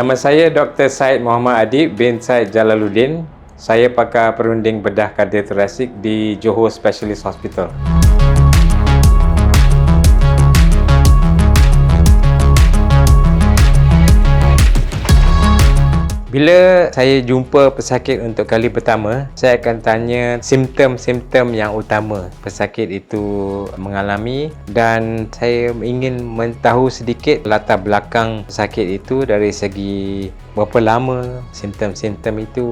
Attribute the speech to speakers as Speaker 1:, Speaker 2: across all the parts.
Speaker 1: Nama saya Dr. Said Muhammad Adib bin Said Jalaluddin. Saya pakar perunding bedah kardiotorasik di Johor Specialist Hospital. Bila saya jumpa pesakit untuk kali pertama, saya akan tanya simptom-simptom yang utama pesakit itu mengalami dan saya ingin mentahu sedikit latar belakang pesakit itu dari segi berapa lama simptom-simptom itu,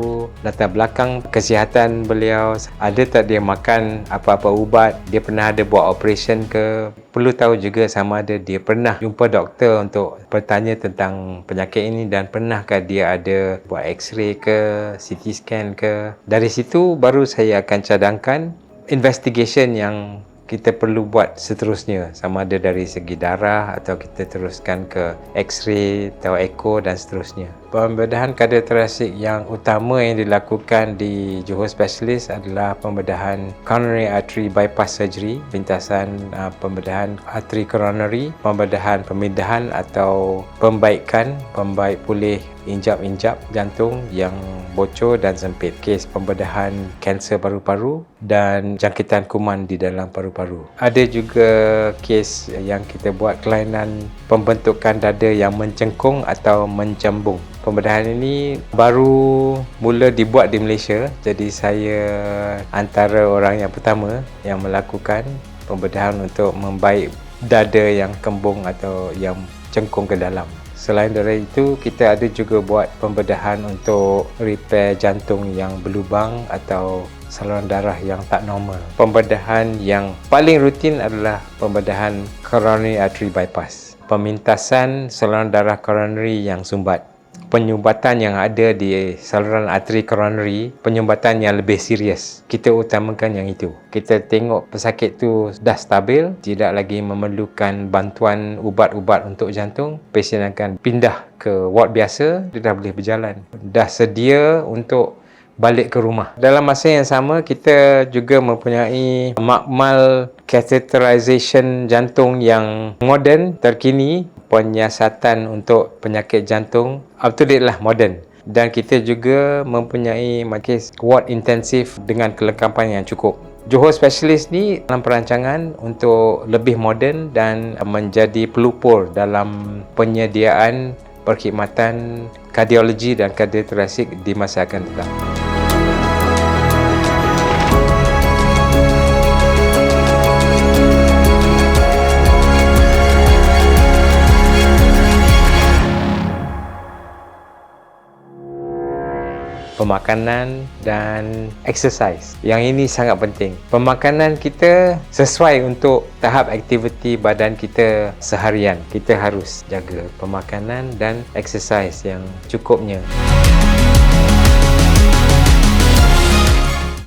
Speaker 1: latar belakang kesihatan beliau, ada tak dia makan apa-apa ubat, dia pernah ada buat operation ke, perlu tahu juga sama ada dia pernah jumpa doktor untuk bertanya tentang penyakit ini dan pernahkah dia ada buat x-ray ke, CT scan ke. Dari situ baru saya akan cadangkan investigation yang kita perlu buat seterusnya sama ada dari segi darah atau kita teruskan ke x-ray atau echo dan seterusnya. Pembedahan kardiotorasik yang utama yang dilakukan di Johor Specialist adalah pembedahan coronary artery bypass surgery, pintasan uh, pembedahan artery coronary, pembedahan pemindahan atau pembaikan, pembaik pulih injap-injap jantung yang bocor dan sempit. Kes pembedahan kanser paru-paru dan jangkitan kuman di dalam paru-paru. Ada juga kes yang kita buat kelainan pembentukan dada yang mencengkung atau mencembung pembedahan ini baru mula dibuat di Malaysia jadi saya antara orang yang pertama yang melakukan pembedahan untuk membaik dada yang kembung atau yang cengkung ke dalam Selain dari itu, kita ada juga buat pembedahan untuk repair jantung yang berlubang atau saluran darah yang tak normal. Pembedahan yang paling rutin adalah pembedahan coronary artery bypass. Pemintasan saluran darah coronary yang sumbat penyumbatan yang ada di saluran arteri coronary, penyumbatan yang lebih serius. Kita utamakan yang itu. Kita tengok pesakit tu dah stabil, tidak lagi memerlukan bantuan ubat-ubat untuk jantung, pasien akan pindah ke ward biasa, dia dah boleh berjalan. Dah sedia untuk balik ke rumah. Dalam masa yang sama, kita juga mempunyai makmal catheterization jantung yang moden, terkini, penyiasatan untuk penyakit jantung up to date lah modern dan kita juga mempunyai kes ward intensif dengan kelengkapan yang cukup. Johor Specialist ni dalam perancangan untuk lebih moden dan menjadi pelupur dalam penyediaan perkhidmatan kardiologi dan kardiotorasik di masa akan datang. Pemakanan dan exercise. Yang ini sangat penting. Pemakanan kita sesuai untuk tahap aktiviti badan kita seharian. Kita harus jaga pemakanan dan exercise yang cukupnya.